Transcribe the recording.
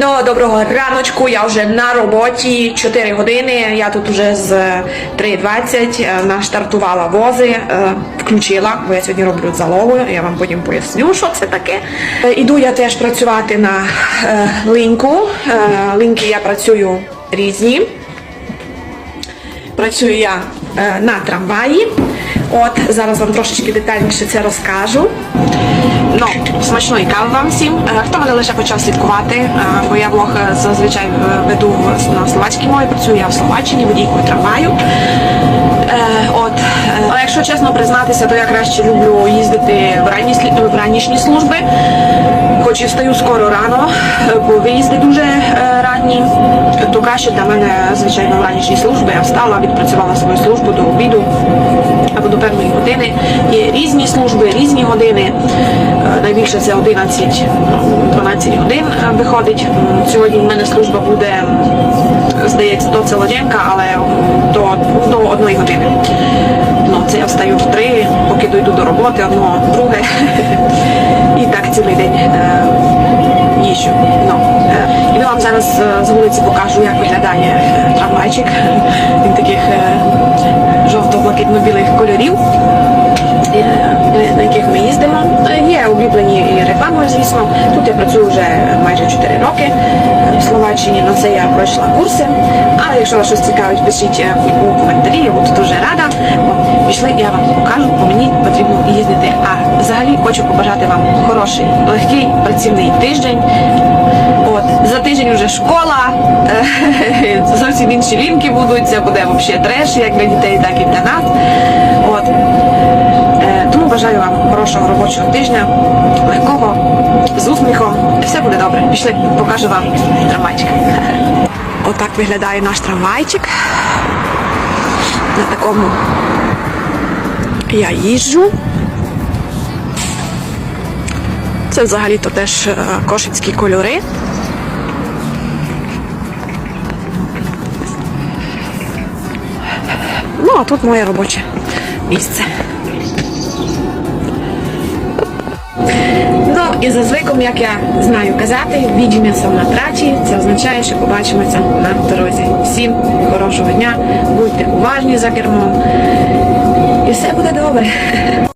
Ну, доброго раночку, я вже на роботі 4 години. Я тут вже з 3.20 е, наштартувала вози, е, включила, бо я сьогодні роблю залогу, я вам потім поясню, що це таке. Е, Іду я теж працювати на линьку. Линьки я працюю різні. Працюю я на трамваї. От зараз вам трошечки детальніше це розкажу. Ну, смачної кави вам всім. Е, Хто мене лише почав слідкувати, е, бо я влог е, зазвичай веду на словацькій мові, працюю я в Словаччині, водійкою трамваю. От, але якщо чесно признатися, то я краще люблю їздити в ранні в ранішні служби. Хоч і встаю скоро рано, бо виїзди дуже ранні, то краще для мене, звичайно, в ранішні служби. Я встала, відпрацювала свою службу до обіду або до певної години. Є різні служби, різні години. Е, Найбільше це 11-12 годин е, виходить. Сьогодні в мене служба буде, здається, до Целоденка, але до, до одної години. Ну, це я встаю в три, поки дойду до роботи, одно, друге. І так цілий день е, їжджу. Ну, і я вам зараз з вулиці покажу, як виглядає трамвайчик. Він таких і звісно. Тут я працюю вже майже 4 роки в Словаччині. На це я пройшла курси. Але якщо вас щось цікавить, пишіть е, у коментарі, я буду дуже рада. Пішли, я вам покажу, бо мені потрібно їздити. А взагалі хочу побажати вам хороший, легкий працівний тиждень. От, за тиждень вже школа, е, зовсім інші лінки будуть, це буде взагалі треш, як для дітей, так і для нас. От. Бажаю вам хорошого робочого тижня, легкого, з усміхом. Все буде добре. Пішли, покажу вам трамвайчик. Отак виглядає наш трамвайчик. На такому я їжджу. Це взагалі-то теж е, кошицькі кольори. Ну, а тут моє робоче місце. І за звиком, як я знаю казати, відьми на трачі, Це означає, що побачимося на дорозі. Всім хорошого дня, будьте уважні за кермом. І все буде добре.